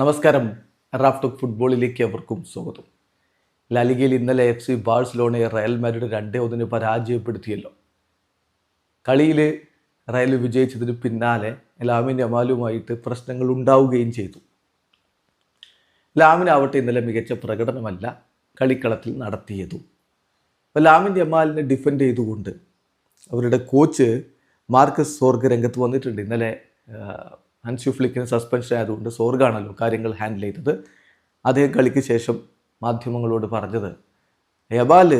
നമസ്കാരം. റാഫ്റ്റോക്ക് ഫുട്ബോളിലേക്ക് അവർക്കും സ്വാഗതം. ലാലിഗയിൽ ഇന്നലെ എഫ് സി ബാഴ്സലോണയെ റയൽ മാഡ്രിഡ് രണ്ടേ ഒന്നിന് പരാജയപ്പെടുത്തിയല്ലോ. കളിയിൽ റയൽ വിജയിച്ചതിന് പിന്നാലെ ലാമിൻ അമാലുമായിട്ട് പ്രശ്നങ്ങൾ ഉണ്ടാവുകയും ചെയ്തു. ലാമിനാവട്ടെ ഇന്നലെ മികച്ച പ്രകടനമല്ല കളിക്കളത്തിൽ നടത്തിയതും. അപ്പോൾ ലാമിൻ ജമാലിനെ ഡിഫെൻഡ് ചെയ്തുകൊണ്ട് അവരുടെ കോച്ച് മാർക്കസ് സോർഗ് രംഗത്ത് വന്നിട്ടുണ്ട്. ഇന്നലെ അൻസു ഫ്ലിക്കിന് സസ്പെൻഷൻ ആയതുകൊണ്ട് സോർഗാണല്ലോ കാര്യങ്ങൾ ഹാൻഡിൽ ചെയ്തത്. അദ്ദേഹം കളിക്ക് ശേഷം മാധ്യമങ്ങളോട് പറഞ്ഞത് എബാൽ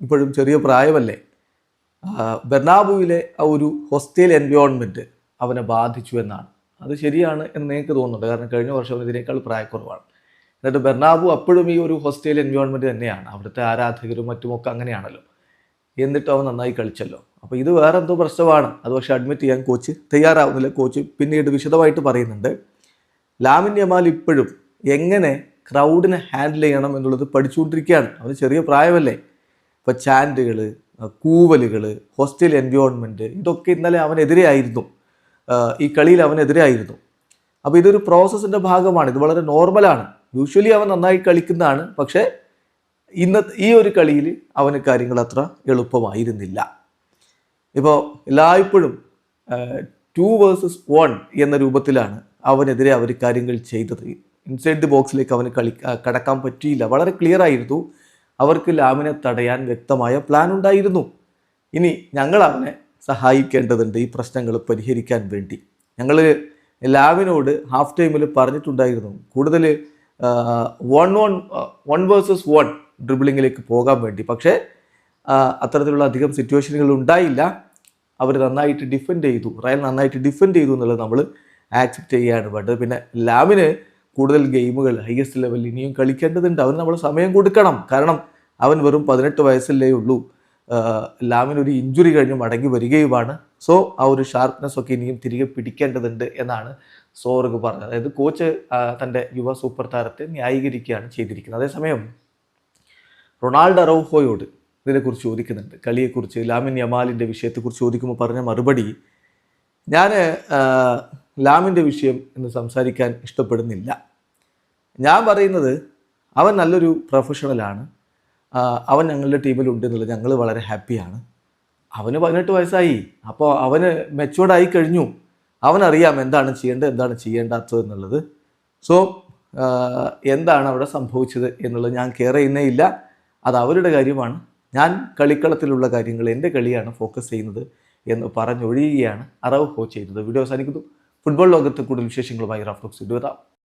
ഇപ്പോഴും ചെറിയ പ്രായമല്ലേ? ബെർണാബുവിലെ ആ ഒരു ഹോസ്റ്റൽ എൻവയോൺമെന്റ് അവനെ ബാധിച്ചു എന്നാണ്. അത് ശരിയാണ് എന്ന് എനിക്ക് തോന്നുന്നുണ്ട്. കാരണം കഴിഞ്ഞ വർഷം ഇതിനേക്കാൾ പ്രായക്കുറവാണ്. എന്നിട്ട് ബെർണാബു അപ്പോഴും ഈ ഒരു ഹോസ്റ്റൽ എൻവയോൺമെന്റ് തന്നെയാണ്. അവിടുത്തെ ആരാധകരും മറ്റുമൊക്കെ അങ്ങനെയാണല്ലോ. എന്നിട്ട് അവൻ നന്നായി കളിച്ചല്ലോ. അപ്പോൾ ഇത് വേറെ എന്തോ പ്രശ്നമാണ്. അത് പക്ഷേ അഡ്മിറ്റ് ചെയ്യാൻ കോച്ച് തയ്യാറാവുന്നില്ല. കോച്ച് പിന്നീട് വിശദമായിട്ട് പറയുന്നുണ്ട്. ലാമിൻ യമാൽ ഇപ്പോഴും എങ്ങനെ ക്രൗഡിനെ ഹാൻഡിൽ ചെയ്യണം എന്നുള്ളത് പഠിച്ചുകൊണ്ടിരിക്കുകയാണ്. അവന് ചെറിയ പ്രായമല്ലേ. ഇപ്പോൾ ചാൻഡുകൾ കൂവലുകൾ ഹോസ്റ്റൽ എൻവയോൺമെന്റ് ഇതൊക്കെ ഇന്നലെ അവനെതിരെയായിരുന്നു. ഈ കളിയിൽ അവനെതിരെയായിരുന്നു. അപ്പോൾ ഇതൊരു പ്രോസസ്സിന്റെ ഭാഗമാണ്. ഇത് വളരെ നോർമലാണ് യൂഷ്വലി അവൻ നന്നായി കളിക്കുന്നതാണ്. പക്ഷേ ഇന്നത്തെ ഈ ഒരു കളിയിൽ അവന് കാര്യങ്ങൾ അത്ര എളുപ്പമായിരുന്നില്ല. ഇപ്പോൾ എല്ലായ്പ്പോഴും ടു വേഴ്സസ് വൺ എന്ന രൂപത്തിലാണ് അവനെതിരെ അവർ കാര്യങ്ങൾ ചെയ്തത്. ഇൻസൈഡ് ദി ബോക്സിലേക്ക് അവന് കളി കടക്കാൻ പറ്റിയില്ല. വളരെ ക്ലിയർ ആയിരുന്നു. അവർക്ക് ലാമിനെ തടയാൻ വ്യക്തമായ പ്ലാൻ ഉണ്ടായിരുന്നു. ഇനി ഞങ്ങൾ അവനെ സഹായിക്കേണ്ടതുണ്ട് ഈ പ്രശ്നങ്ങൾ പരിഹരിക്കാൻ വേണ്ടി. ഞങ്ങൾ ലാവിനോട് ഹാഫ് ടൈമിൽ പറഞ്ഞിട്ടുണ്ടായിരുന്നു. കൂടുതൽ one one one versus one ഡ്രിബിളിങ്ങിലേക്ക് പോകാൻ വേണ്ടി. പക്ഷേ അത്തരത്തിലുള്ള അധികം സിറ്റുവേഷനുകൾ ഉണ്ടായില്ല. അവർ നന്നായിട്ട് ഡിഫെൻഡ് ചെയ്തു. റയൽ നന്നായിട്ട് ഡിഫെൻഡ് ചെയ്തു എന്നുള്ളത് നമ്മൾ ആക്സെപ്റ്റ് ചെയ്യുകയാണ് വേണ്ടത്. പിന്നെ ലാമിന് കൂടുതൽ ഗെയിമുകൾ ഹയസ്റ്റ് ലെവലിൽ ഇനിയും കളിക്കേണ്ടതുണ്ട്. അവന് നമ്മൾ സമയം കൊടുക്കണം. കാരണം അവൻ വെറും പതിനെട്ട് വയസ്സല്ലേ ഉള്ളൂ. ലാമിന് ഒരു ഇഞ്ചുറി കഴിഞ്ഞ് മടങ്ങി വരികയുമാണ്. സോ ആ ഒരു ഷാർപ്നെസ് ഒക്കെ ഇനിയും തിരികെ പിടിക്കേണ്ടതുണ്ട് എന്നാണ് സോർഗ് പറഞ്ഞത്. അതായത് കോച്ച് തന്റെ യുവ സൂപ്പർ താരത്തെ ന്യായീകരിക്കുകയാണ് ചെയ്തിരിക്കുന്നത്. അതേസമയം റൊണാൾഡോ അറൗഹോയോട് ഇതിനെക്കുറിച്ച് ചോദിക്കുന്നുണ്ട്. കളിയെക്കുറിച്ച് ലാമിൻ യമാലിന്റെ വിഷയത്തെക്കുറിച്ച് ചോദിക്കുമ്പോൾ പറഞ്ഞ മറുപടി ഞാൻ ലാമിന്റെ വിഷയം എന്ന് സംസാരിക്കാൻ ഇഷ്ടപ്പെടുന്നില്ല. ഞാൻ പറയുന്നത് അവൻ നല്ലൊരു പ്രൊഫഷണലാണ്. അവൻ ഞങ്ങളുടെ ടീമിലുണ്ട് എന്നുള്ളത് ഞങ്ങൾ വളരെ ഹാപ്പിയാണ്. അവന് പതിനെട്ട് വയസ്സായി. അപ്പോൾ അവന് മെച്ചുവേർഡായി കഴിഞ്ഞു. അവനറിയാം എന്താണ് ചെയ്യേണ്ടത് എന്താണ് ചെയ്യേണ്ടാത്തത് എന്നുള്ളത്. സോ എന്താണ് അവിടെ സംഭവിച്ചത് എന്നുള്ളത് ഞാൻ കെയർ ചെയ്യുന്നേ ഇല്ല. അത് അവരുടെ കാര്യമാണ്. ഞാൻ കളിക്കളത്തിലുള്ള കാര്യങ്ങൾ എന്റെ കളിയാണ് ഫോക്കസ് ചെയ്യുന്നത് എന്ന് പറഞ്ഞൊഴിയുകയാണ് അറവ് ഹോ ചെയ്തത് വീഡിയോ അവസാനിക്കുന്നു. ഫുട്ബോൾ ലോകത്ത് കൂടുതൽ വിശേഷങ്ങളുമായി റാഫ്റ്റോക്സ് ഇടുവരാം